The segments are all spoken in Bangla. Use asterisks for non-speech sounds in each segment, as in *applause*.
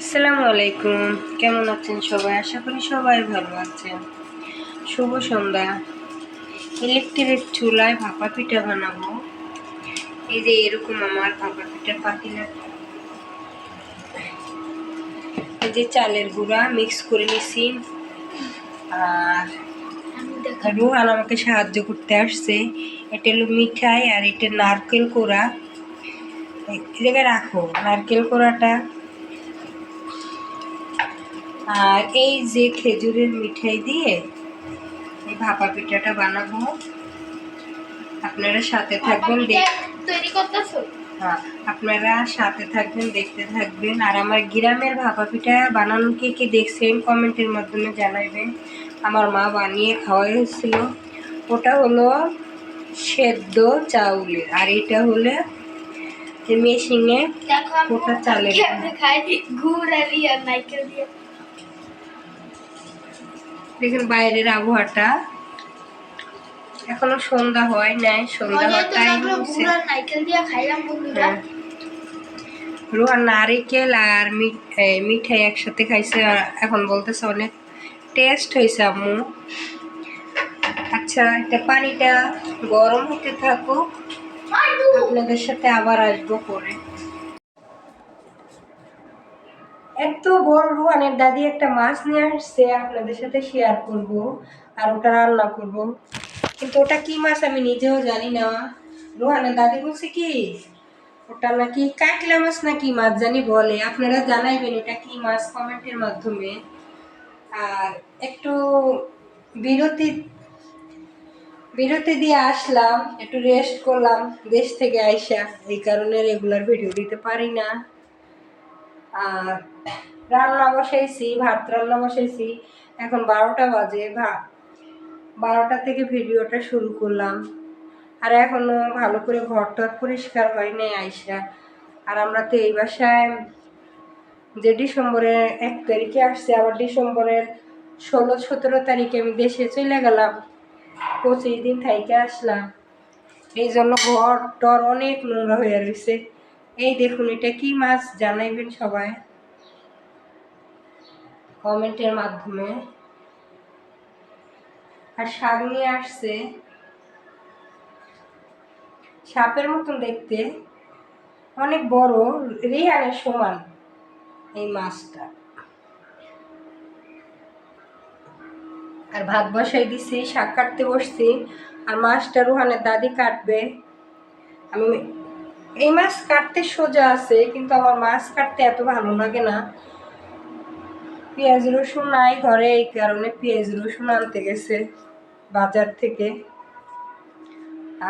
আসসালামু আলাইকুম। কেমন আছেন সবাই? আশা করি সবাই ভালো আছেন। শুভ সন্ধ্যা। ইলেকট্রিক চুলায় ভাপা পিঠা বানাবো। এই যে এরকম আমার ভাপা পিঠার পাতিলা। এই যে চালের গুঁড়া মিক্স করে নিছি। আর রুহান আমাকে সাহায্য করতে আসছে। এটা হলো মিঠাই আর এটা নারকেল কোড়া। এই জায়গায় রাখো। নারকেল কোড়াটা আর এই যে খেজুরের মিঠাই দিয়ে এই ভাপা পিঠাটা বানাবো। আপনারা সাথে থাকবেন তৈরি করতেছো? হ্যাঁ আপনারা সাথে থাকবেন দেখতে থাকবেন। আর আমার গ্রামের ভাপা পিঠা বানানো কে কে দেখছেন কমেন্টের মাধ্যমে জানাবেন আমার মা বানিয়ে খাওয়াই হয়েছিল ওটা হলো সেদ্ধ চাউলের। আর এটা হলো মেশিনে ওটা চালের কেমনে আর দিয়ে। দেখুন বাইরের আবহাওয়াটা। এখনও সন্ধ্যা হয় নাই সন্ধ্যা হওয়ার টাইম আর নারকেল বন্ধুরা। হ্যাঁ। রোহান নারিকেল আর মিঠাই একসাথে খাইছে এখন বলতেছে অনেক টেস্ট হয়েছে আম্মু। আচ্ছা এটা পানিটা গরম হতে থাকুক। আপনাদের সাথে আবার আসব পরে। এত বড় রোহানের দাদি একটা মাছ নিয়ে আসছে, আপনাদের সাথে শেয়ার করব আর ওটা রান্না করব। কিন্তু ওটা কি মাছ আমি নিজেও জানি না। রোহানের দাদি বলছে কি, ওটা নাকি কাকলা মাছ না কি মাছ জানি বলে। আপনারা জানাইবেন এটা কি মাছ কমেন্টের মাধ্যমে। আর একটু বিরতি বিরতি দিয়ে আসলাম, একটু রেস্ট করলাম, দেশ থেকে আইসা। এই কারণে রেগুলার ভিডিও দিতে পারি না। রান্না বসাইছি, ভাত রান্না বসাইছি। এখন বারোটা বাজে ভাত বারোটা থেকে ভিডিওটা শুরু করলাম। আর এখনও ভালো করে ঘরটা পরিষ্কার হয় নাই আর আমরা তো এই বাসায় যে ডিসেম্বরের এক তারিখে আসছে, আবার ডিসেম্বরের ষোলো, সতেরো তারিখে আমি দেশে চলে গেলাম, পঁচিশ দিন থাইকে আসলাম। এই জন্য ঘর টর অনেক নোংরা হয়ে রয়েছে। এই দেখুন, এটা কি মাছ জানাইবেন সবাই? কমেন্টের মাধ্যমে। আর শাক নিয়ে আসছে। সাপের মতন দেখতে। অনেক বড় রিহানের সমান এই মাছটা। আর ভাত বসাই দিছি, শাক কাটতে বসছি। আর মাছটা রুহানের দাদি কাটবে। আমি এই মাছ কাটতে সোজা আছে, কিন্তু আমার মাছ কাটতে এত ভালো লাগে না। পেঁয়াজ রসুন নাই ঘরে, এই কারণে পেঁয়াজ রসুন আনতে গেছে বাজার থেকে।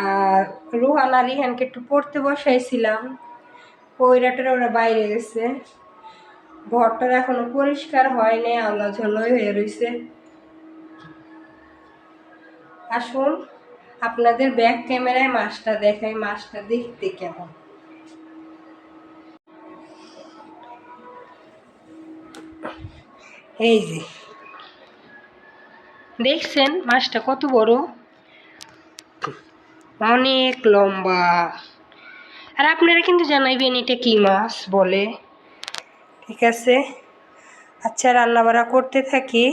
আর রুহান আর রিহানকে একটু পড়তে বসাইছিলাম। কইরাটার ওরা বাইরে গেছে। ঘরটা এখনও পরিষ্কার হয়নি, আল্লাহ ঝলই হয়ে রয়েছে আসুন। আপনাদের ব্যাক ক্যামেরায় মাছটা দেখাই, মাছটা দেখতে কেমন? এই যে। দেখছেন মাছটা কত বড়? অনেক লম্বা। আর আপনারা কিন্তু জানাইবেন এটা কি মাছ বলে। ঠিক আছে? আচ্ছা রান্না বাড়া করতে থাকি,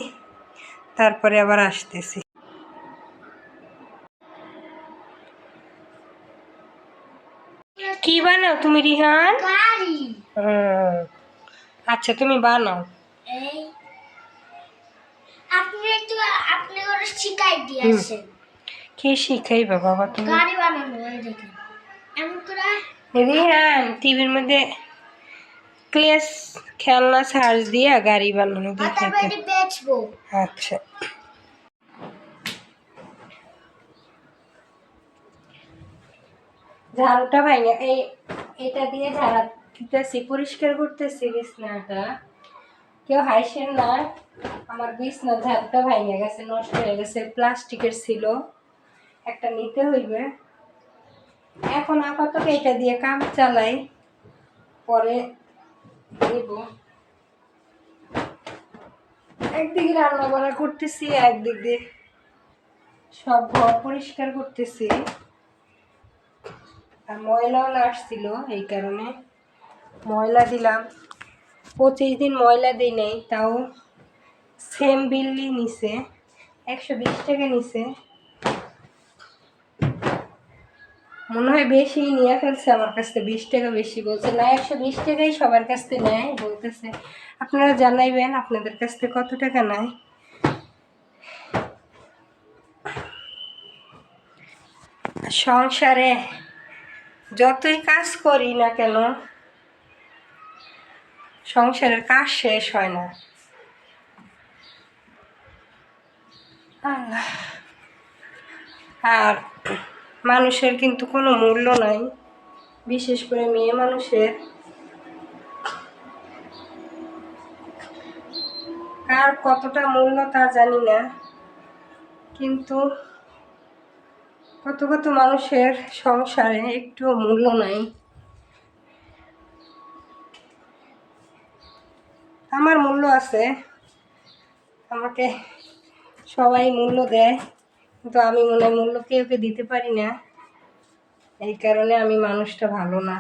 তারপরে আবার আসতেছি কি বানাও তুমি রিহান? আচ্ছা তুমি বানাও। আপনি একটু আপনি ওরা শিখাই দিয়েছেন কি শিখাইবা বাবা তুমি? গাড়ি বানানো এই দেখেন। এমন করে রিহান টিভির মধ্যে ক্লেস খেলনা সার্চ দিয়ে গাড়ি বানানো বেচবো। আচ্ছা। ঝাড়ুটা ভাইয়া এই এটা দিয়ে ঝাড়া দিতেছি, পরিষ্কার করতেছি বিছনাটা। কেউ হাইসেন না, আমার বিছনা ঝাড়ুটা ভাইয়া গেছে, নষ্ট হয়ে গেছে, প্লাস্টিকের ছিল। একটা নিতে হইবে। এখন আপাতত এটা দিয়ে কাম চালাই, পরে দেব একদিকে রান্না বান্না করতেছি, একদিক দিয়ে সব ঘর পরিষ্কার করতেছি। আর ময়লাও আসছিল এই কারণে। ময়লা দিলাম। পঁচিশ দিন ময়লা দিই নাই, তাও সেম বিল্লি নিছে। একশো বিশ টাকা নিছে। মনে হয় বেশি নিয়ে ফেলছে আমার কাছ থেকে, বিশ টাকা বেশি বলছে। না, একশো বিশ টাকাই সবার কাছ থেকে নেয়, বলতেছে, আপনারা জানাইবেন আপনাদের কাছ থেকে কত টাকা নেয়? সংসারে যতই কাজ করি না কেন, সংসারের কাজ শেষ হয় না। আর মানুষের কিন্তু কোনো মূল্য নাই, বিশেষ করে মেয়ে মানুষের। কার কতটা মূল্য তা জানি না, কিন্তু কত কত মানুষের সংসারে একটু মূল্য নাই। আমার মূল্য আছে, আমাকে সবাই মূল্য দেয়, কিন্তু আমি মনে মূল্য কেউ কে দিতে পারি না। এই কারণে আমি মানুষটা ভালো না।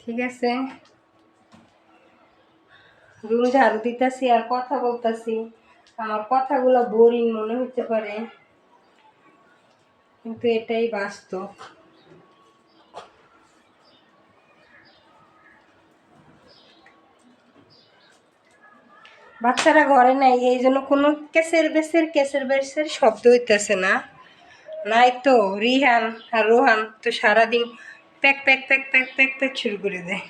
ঠিক আছে? রুম ঝাড়ু দিতেছি আর কথা বলতেছি। আমার কথাগুলো বোরিং মনে হতে পারে, কিন্তু এটাই বাস্তব। বাচ্চারা ঘরে নাই, এই জন্য কোনো কেসের বেসের কেসের বেসের শব্দ হইতেছে না। নাই তো, রিহান আর রোহান তো সারাদিন pack pack pack pack pack pack শুরু করে দেয়।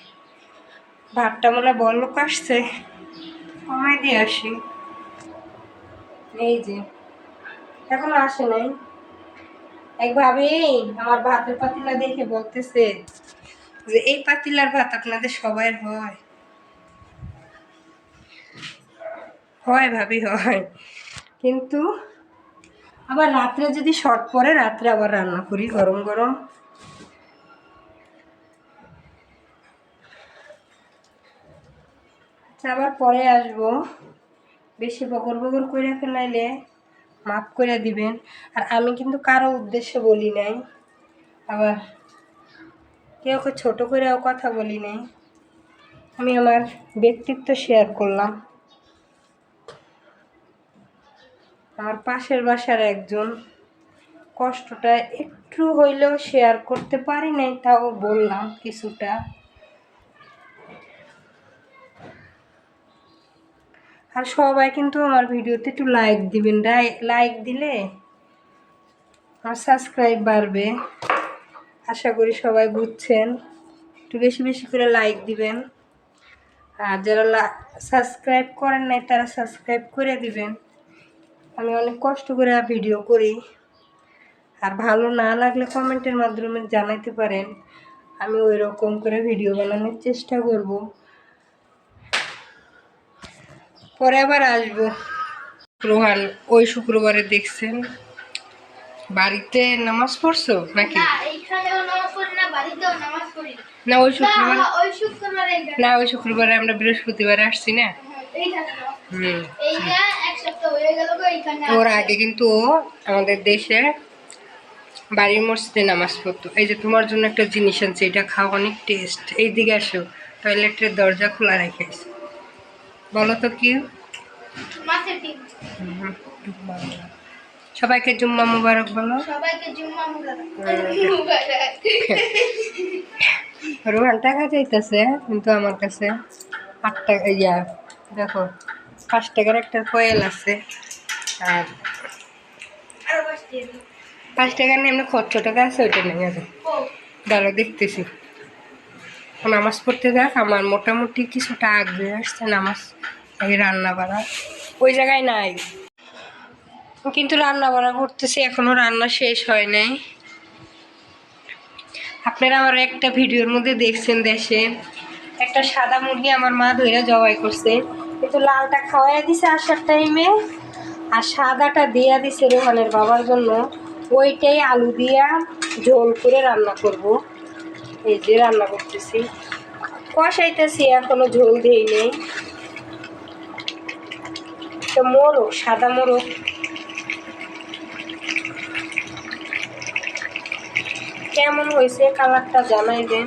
ভাতটা মনে বলক আসছে। কমাই দিয়ে আসি। এই যে, এখনও আসে নাই। এক ভাবি, আমার ভাতের পাতিলা দেখে বলতেছে যে, এই পাতিলার ভাত আপনাদের সবাই হয়। হয় ভাবি, হয়। কিন্তু আবার রাত্রে যদি শর্ট পরে, রাত্রে আবার রান্না করি গরম গরম। আচ্ছা আবার পরে আসব। বেশি বকর বকর করে ফেলাইলে মাফ করে দিবেন। আর আমি কিন্তু কারও উদ্দেশ্যে বলি নাই। আবার কেউ ছোটো করেও কথা বলি নাই। আমি আমার ব্যক্তিত্ব শেয়ার করলাম। আমার পাশের বাসার একজন কষ্টটা একটু হইলেও শেয়ার করতে পারি নাই, তাও বললাম কিছুটা। আর সবাই কিন্তু আমার ভিডিওতে একটু লাইক দিবেন। লাইক দিলে আমার সাবস্ক্রাইব বাড়বে। আশা করি সবাই বুঝছেন। একটু বেশি বেশি করে লাইক দিবেন। আর যারা সাবস্ক্রাইব করেন নাই, তারা সাবস্ক্রাইব করে দিবেন। আমি অনেক কষ্ট করে ভিডিও করি। আর ভালো না লাগলে কমেন্টের মাধ্যমে জানাইতে পারেন। আমি ওই রকম করে ভিডিও বানানোর চেষ্টা করব। পরে আবার আসব। রোহান ওই শুক্রবারে দেখছেন। বাড়িতে নামাজ পড়ছো নাকি? না ওই শুক্রবার শুক্রবারে না ওই শুক্রবারে আমরা বৃহস্পতিবারে আসছি না? হয়ে ওর আগে কিন্তু ও আমাদের দেশে বাড়ির মসজিদে নামাজ পড়তো। এই যে তোমার জন্য একটা জিনিস আনছে এটা খাও অনেক টেস্ট এই দিকে আসো টয়লেটের দরজা খোলা রেখেছ বলো তো কি? সবাইকে জুম্মা মুবারক বলো। সবাইকে জুম্মা মুবারক। রোহান টাকা চাইতেছে কিন্তু আমার কাছে আট টাকা ইয়া দেখো পাঁচ টাকার একটা কয়েল আছে। আর আরও পাঁচ দিন। পাঁচ এমনি খরচ টাকা আছে ওইটা নেই ও, দাঁড়া দেখতেছি। নামাজ পড়তে দেখ আমার মোটামুটি কিছুটা আগ্রহ আসছে নামাজ এই রান্না বাড়া ওই জায়গায় নাই। কিন্তু রান্না বান্না করতেছি, এখনও রান্না শেষ হয় নাই। আপনারা আমার একটা ভিডিওর মধ্যে দেখছেন দেশে। একটা সাদা মুরগি আমার মা ধইরা জবাই করছে। কিন্তু লালটা খাওয়াই দিছে আসার টাইমে আর সাদাটা দিয়া দিছে রোহানের বাবার জন্য। ওইটাই আলু দিয়া ঝোল করে রান্না করব। এই যে রান্না করতেছি। কষাইতেছি, এখনও ঝোল দিই নেই। একটা মোরগ সাদা মোরগ কেমন হয়েছে কালারটা জানাই দেন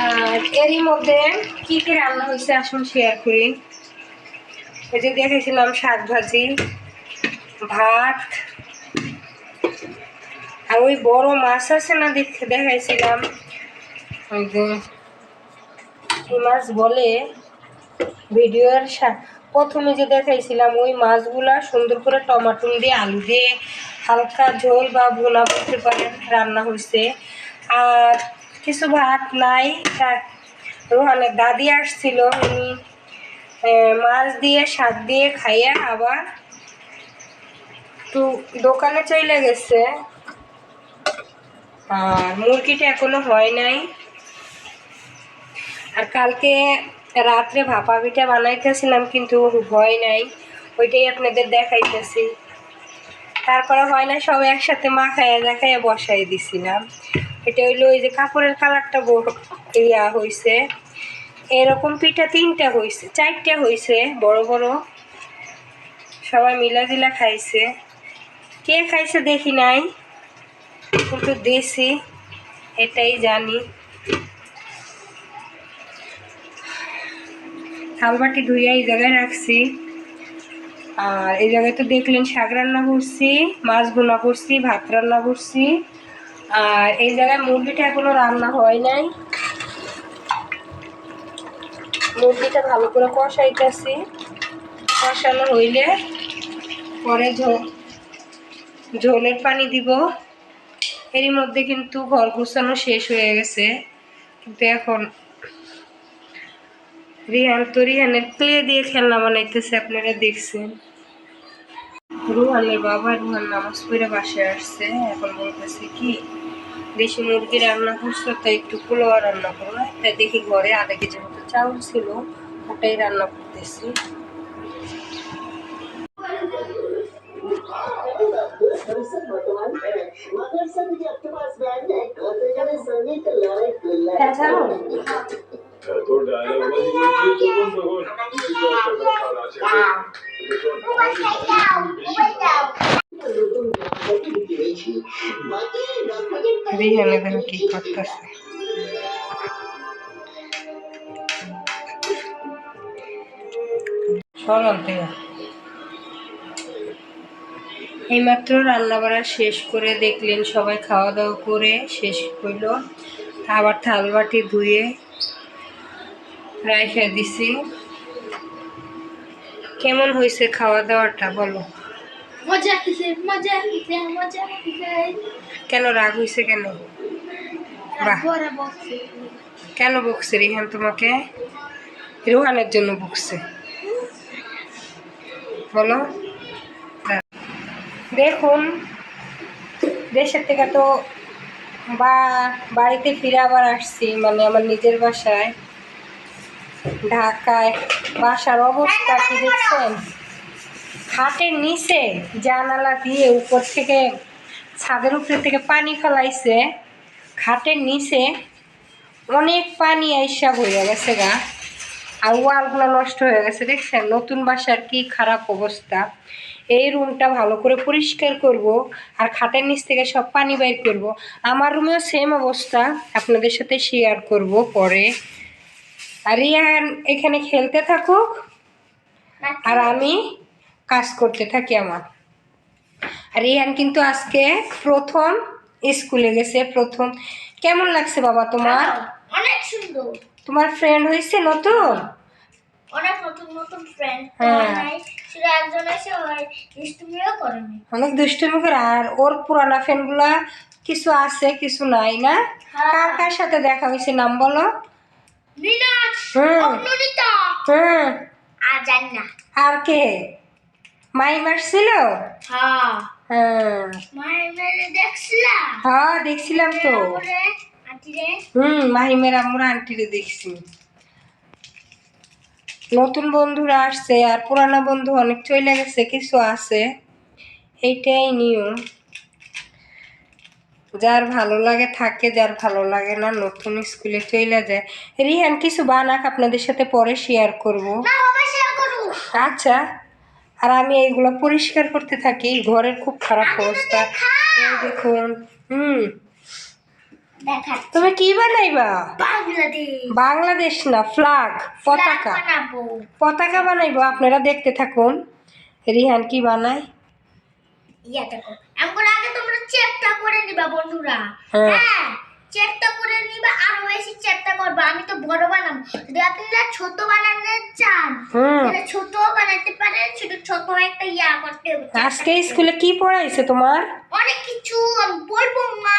আর এরই মধ্যে কি কি রান্না হয়েছে আসুন শেয়ার করি। এই যে দেখেছিলাম শাক ভাজি, ভাত, আর ওই বড় মাছ আছে না দেখতে দেখাইছিলাম। ওই যে মাছ বলে ভিডিওর প্রথমে যে দেখাইছিলাম, ওই মাছগুলা সুন্দর করে টমাটো দিয়ে, আলু দিয়ে হালকা ঝোল বা ভুনা করতে পারেন, রান্না হয়েছে আর কিছু ভাত নাই রোহানের দাদি আসছিল, উনি মাছ দিয়ে, শাক দিয়ে খাইয়া আবার একটু দোকানে চলে গেছে। আর মুরগিটা এখনও হয় নাই। আর কালকে রাত্রে ভাপা পিঠা বানাইতেছিলাম, কিন্তু হয় নাই। ওইটাই আপনাদের দেখাইতেছি। তারপরে হয় না, সব একসাথে মাখাইয়া দেখাইয়া বসাই দিছিলাম। এটা হইল ওই যে কাপড়ের কালারটা ইয়া হয়েছে এরকম পিঠা তিনটা হয়েছে চারটা হয়েছে বড় বড়। সবাই মিলা জিলা খাইছে। কে খাইছে দেখি নাই, কিন্তু দেশি, এটাই জানি। থালবাটি ধুইয়া এই জায়গায় রাখছি। আর এই জায়গায় তো দেখলেন শাক রান্না করছি, মাছ ভুনা করছি, ভাত রান্না করছি। আর এই জায়গায় মুরগিটা এখনও রান্না হয় নাই। মুরগিটা ভালো করে কষাইতেছি। কষানো হইলে পরে ঝোল, ঝোলের পানি দিব। এরই মধ্যে কিন্তু ঘর গুছানো শেষ হয়ে গেছে। কিন্তু এখন রিহান তো রিহানের প্লে দিয়ে খেলনা বানাইতেছে, আপনারা দেখছেন। রুহানের বাবা রুহান নামাজ পড়ে বাসে আসছে, এখন বলতেছে কি, দেশি মুরগি রান্না করছ, তাই একটু পোলোয়া রান্না করো। তাই দেখি ঘরে আধা কেজি মতো চাউল ছিল, ওটাই রান্না করতেছি। হ্যাঁ জানো তোর বলছি কি করতেছে? শেষ করে দেখলেন সবাই খাওয়া দাওয়া করে শেষ হইল। আবার থাল বাটি ধুয়ে রাইখা দিছি। কেমন হয়েছে খাওয়া দাওয়াটা বলো? মজা কিসে মজা কিসে মজা কিসে কেন রাগ হয়েছে কেন? বাহ। কেন বকছে রিহান তোমাকে? রুহানের জন্য বকছে। বলো। দেখুন দেশের থেকে তো বা বাড়িতে ফিরে আবার আসছি মানে আমার নিজের বাসায়। ঢাকায় বাসার অবস্থা কি দেখছেন? খাটের নিচে জানালা দিয়ে উপর থেকে ছাদের উপরে থেকে পানি ফেলাইছে। খাটের নিচে অনেক পানি আইসা হয়ে গেছে গা। আর ওয়ালগুলো নষ্ট হয়ে গেছে, দেখছেন? নতুন বাসার কি খারাপ অবস্থা। এই রুমটা ভালো করে পরিষ্কার করব আর খাটের নিচ থেকে সব পানি বাইর করব। আমার রুমেও সেম অবস্থা। আপনাদের সাথে শেয়ার করব পরে। আর রিয়ান এখানে খেলতে থাকুক আর আমি কাজ করতে থাকি আমার। আর রিহান কিন্তু আজকে প্রথম স্কুলে গেছে প্রথম। কেমন লাগছে বাবা তোমার? অনেক সুন্দর। তোমার ফ্রেন্ড হয়েছে নতুন? অনেক নতুন নতুন ফ্রেন্ড হ্যাঁ। সেটা একজন এসে ওই দুষ্টুমিও করেনি অনেক দুষ্টুমি করে আর ওর পুরানা ফ্রেন্ডগুলা কিছু আছে কিছু নাই না? হ্যাঁ। কার কার সাথে দেখা হয়েছে নাম বলো? নিনাস হুম। হুম আর জানি না আর কে? মাই মারছিল হ্যাঁ। হ্যাঁ। মেরে হ্যাঁ দেখছিলাম তো। হুম মাহিমের আমরা আন্টিরে দেখছি। নতুন বন্ধুরা আসছে আর পুরানা বন্ধু অনেক চলে গেছে কিছু আছে। এইটাই নিয়ম। যার ভালো লাগে থাকে যার ভালো লাগে না নতুন স্কুলে চলে যায়। রিহান কিছু বানাক আপনাদের সাথে পরে শেয়ার করব। আচ্ছা আর আমি এইগুলো পরিষ্কার করতে থাকি। ঘরের খুব খারাপ অবস্থা। দেখুন হুম। তুমি কি বানাইবা? বাংলাদেশ। না ফ্লাগ পতাকা। পতাকা বানাইবো আপনারা দেখতে থাকুন। রিহান কি বানায়? চেষ্টা করে নিবা বন্ধুরা। হ্যাঁ। হ্যাঁ চেষ্টা করে নিবা আরও বেশি চেষ্টা করবা। আমি তো বড় বানাবো। যদি আপনারা ছোট বানাতে চান তাহলে ছোট বানাতে পারেন শুধু ছোট একটা ইয়া করতে হবে আজকে স্কুলে কি পড়াইছে তোমার? অনেক কিছু আমি বলব মা।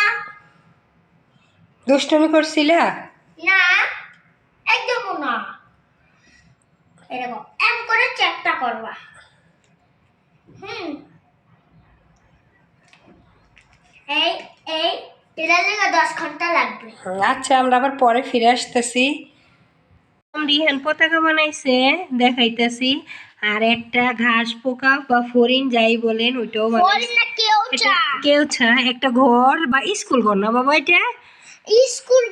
দুষ্টমি করছিলা? না একদমও না। এরকম এম করে চেষ্টা করবা। হুম। এই এই এটার লেগে দশ ঘণ্টা লাগবে। আচ্ছা আমরা আবার পরে ফিরে আসতেছি। রিহান পতাকা বানাইছে দেখাইতেছি। আর একটা ঘাস পোকা বা ফরিন যাই বলেন ওইটাও কেউ ছা একটা ঘর বা স্কুল ঘর না বাবা এটা? স্কুল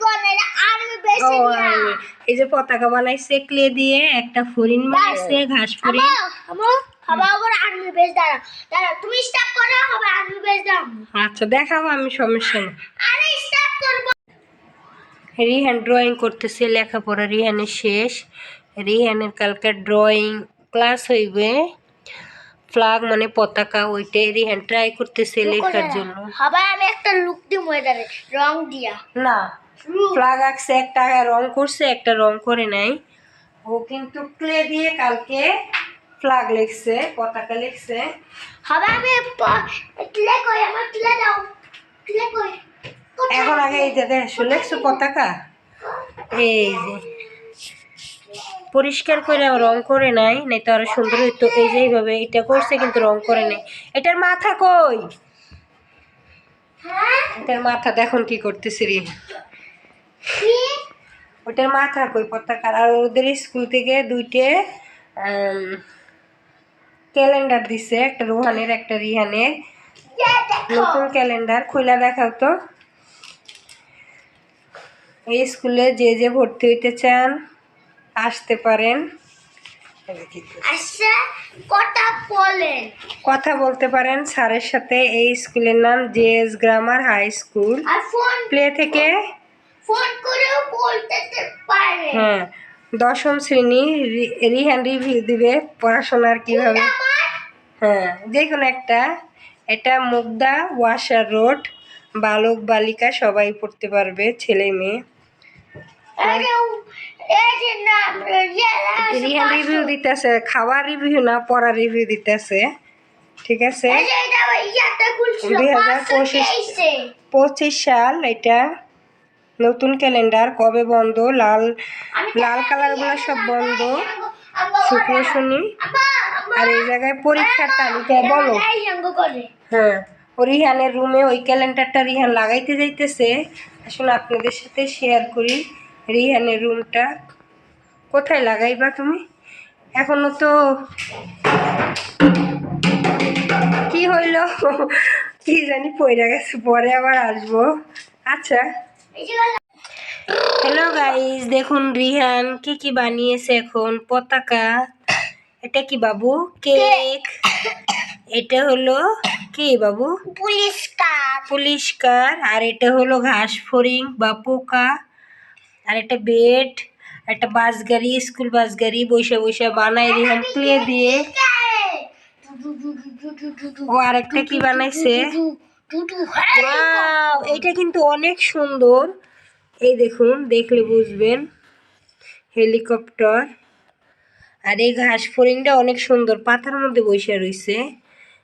এই যে পতাকা বানাইছে ক্লে দিয়ে একটা ফরিন বানাইছে ঘাস ফরিন। আমার খাবার আবার আর্মি বেশ দাঁড়া দাঁড়া তুমি স্টার্ট করো হবে আর্মি বেশ দাও। আচ্ছা দেখাবো আমি সমস্যা নেই। আরে স্টার্ট করব। রিহান ড্রয়িং করতেছে লেখাপড়া রিহানের শেষ। রিহানের কালকে ড্রয়িং ক্লাস হইবে। ফ্লাগ মানে পতাকা ওইটাই রিহান ট্রাই করতেছে লেখার জন্য। হবে আমি একটা লুক দিব এটারে রং দিয়া। না ফ্লাগ আঁকছে একটা রং করছে একটা রং করে নাই। ও কিন্তু ক্লে দিয়ে কালকে ফ্লাগ লিখছে পতাকা লিখছে। হবে আমি ক্লে কই আমার ক্লে দাও ক্লে কই এখন আগে এই দেখে লিখছো পতাকা এই যে। পরিষ্কার করে রং করে নাই নাই তো আরও সুন্দর হইতো। এই যে এইভাবে এটা করছে কিন্তু রং করে নাই। এটার মাথা কই? হ্যাঁ? এটার মাথা দেখুন কি করতেছে রে। ওটার মাথা কই? পতাকার। আর ওদের স্কুল থেকে দুইটে ক্যালেন্ডার দিছে একটা রোহানের একটা রিহানের। নতুন ক্যালেন্ডার খোলা দেখাও তো। এই স্কুলে যে যে ভর্তি হইতে চান আসতে পারেন। কথা বলতে পারেন স্যারের সাথে এই স্কুলের নাম JS grammar high school. Play থেকে ফোন করেও বলতে পারে হ্যাঁ দশম শ্রেণি রি- রিহান রিভিউ দিবে পড়াশোনার কীভাবে? হ্যাঁ যে কোনো একটা। এটা মুগদা ওয়াশার রোড বালক বালিকা সবাই পড়তে পারবে ছেলে মেয়ে। রিহান রিভিউ দিতেছে খাওয়ার রিভিউ না পড়ার রিভিউ দিতেছে ঠিক আছে? দুই হাজার পঁচিশ। পঁচিশ সাল এটা। নতুন ক্যালেন্ডার, কবে বন্ধ, লাল লাল কালারগুলো সব বন্ধ। শুক্র, শনি। আর এই জায়গায় পরীক্ষার তালিকা, বলো। হ্যাঁ রিহানের রুমে ওই ক্যালেন্ডারটা রিহান লাগাইতে যাইতেছে। আসলে আপনাদের সাথে শেয়ার করি রিহানের রুমটা। কোথায় লাগাইবা তুমি? এখনও তো কি হইল? কি জানি পয়রা গেছে, পরে আবার আসব। আচ্ছা। হ্যালো গাইস দেখুন রিহান কি কি বানিয়েছে এখন? পতাকা এটা কি বাবু? কেক। এটা হলো কি বাবু? Police cup পুলিশকার। আর এটা হলো ঘাস ফড়িং বা পোকা। আর একটা বেড। একটা বাস গাড়ি স্কুল বাস গাড়ি বসে বসে বানাই রিহান। ক্লে দিয়ে। ও আরেকটা কি বানাইছে? ওয়াও এটা কিন্তু অনেক সুন্দর। এই দেখুন দেখলে বুঝবেন। হেলিকপ্টার। আর এই ঘাস ফড়িংটা অনেক সুন্দর পাতার মধ্যে বসে রইছে।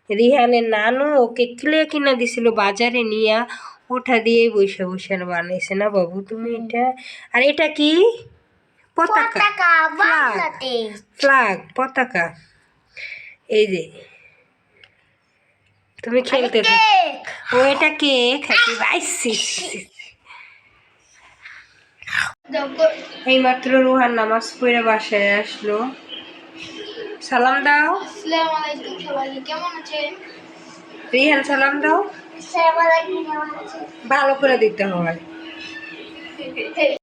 রিহানের নানু ওকে ক্লে কিনা দিছিল বাজারে নিয়া ওঠা দিয়ে বসে বসে বানাইছে না বাবু তুমি এটা আর এটা কি? পতাকা। বাংলাদেশ ফ্ল্যাগ পতাকা। এই যে তুমি খেলতে। ও এটা কেক? হ্যাপি বাইসি এইমাত্র রুহান নামাজ পড়ে বাসায় আসলো। সালাম দাও। আসসালামু আলাইকুম সবাইকে কেমন আছেন? রিহান সালাম দাও। আসসালামু আলাইকুম ভালো করে দিতে হয়। *laughs*